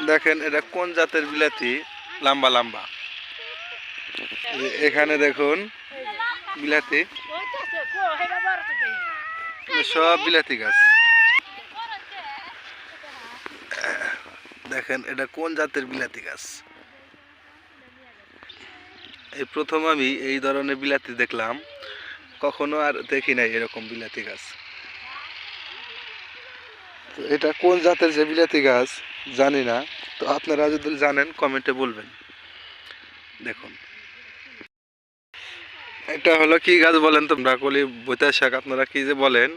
দেখেন এটা কোন জাতের বিলাতি? লম্বা লম্বা। এখানে দেখুন বিলাতি। সব বিলাতি গাছ। দেখেন এটা কোন জাতের বিলাতি গাছ? এই প্রথম আমি এই ধরনের বিলাতি দেখলাম। কখনো আর দেখি নাই এরকম বিলাতি গাছ। তো এটা কোন জাতের যে বিলাতি গাছ? জানি না। তো আপনারা যদি জানেন, কমেন্টে বলবেন। দেখুন। এটা হলো কি গাছ বলেন তোমরা? কলি বৈতার শাক, আপনারা কি যে বলেন?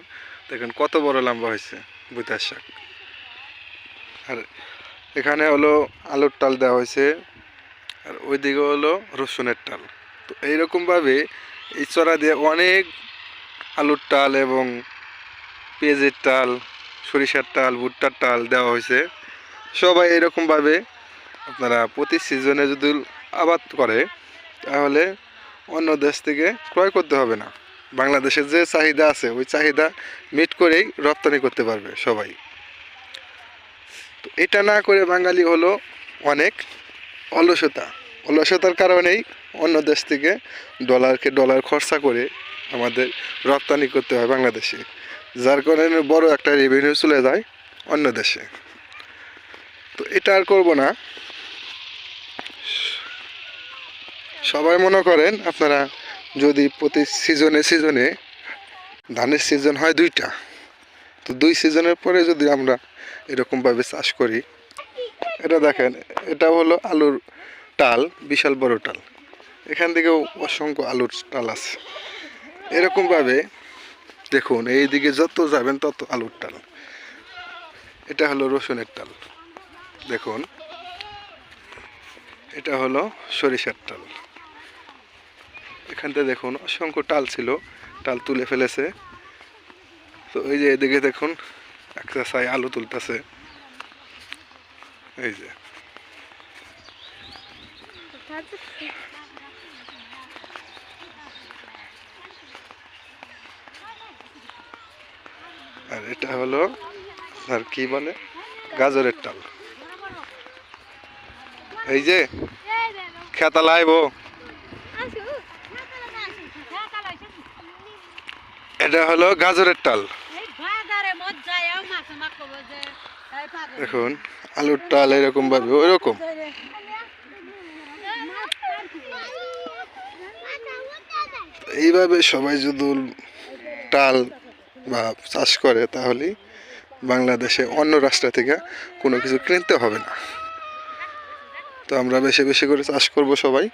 দেখেন, কত বড় লম্বা হয়েছে বৈতার শাক। আর এখানে হলো আলুর টাল দেওয়া হয়েছে। আর ওইদিকে হলো রসুনের টাল। তো এইরকমভাবে এই চড়া দিয়ে অনেক আলুর টাল এবং পেঁয়াজের টাল সরিষার টাল ভুট্টার টাল দেওয়া হয়েছে। সবাই এরকমভাবে আপনারা প্রতি সিজনে যদি আবাদ করে, তাহলে অন্য দেশ থেকে ক্রয় করতে হবে না। বাংলাদেশের যে চাহিদা আছে, ওই চাহিদা মিট করেই রপ্তানি করতে পারবে সবাই। তো এটা না করে বাঙালি হলো অনেক অলসতা। অলসতার কারণেই অন্য দেশ থেকে ডলারকে ডলার খরচা করে আমাদের রপ্তানি করতে হয় বাংলাদেশে। যার কারণে বড় একটা রেভিনিউ চলে যায় অন্য দেশে। তো এটা আর করব না। সবাই মনে করেন, আপনারা যদি প্রতি সিজনে সিজনে ধানের সিজন হয় দুইটা, তো দুই সিজনের পরে যদি আমরা এরকমভাবে চাষ করি, এটা দেখেন, এটা হলো আলুর টাল, বিশাল বড় টাল। এখান থেকেও অসংখ্য আলুর টাল আছে। এরকমভাবে দেখুন, এইদিকে যত যাবেন তত আলুর টাল এটা হলো রসুনের টাল দেখুন, এটা হলো সরিষার টাল এখানতে দেখুন, অসংখ্য টাল ছিল, টাল তুলে ফেলেছে। তো এই যে এদিকে দেখুন, একটা সাই আলু তুলতেছে। এই যে। আর এটা হলো, আর কি বলে? গাজরের টাল এই যে, খেতা লাইবো। এটা হলো গাজরের টাল দেখুন, আলুর টাল এরকম ভাবে ওইরকম। এইভাবে সবাই যদি টাল বা চাষ করে, তাহলেই বাংলাদেশে অন্য রাষ্ট্র থেকে কোনো কিছু কিনতে হবে না। তো আমরা বেশি বেশি করে চাষ করব সবাই।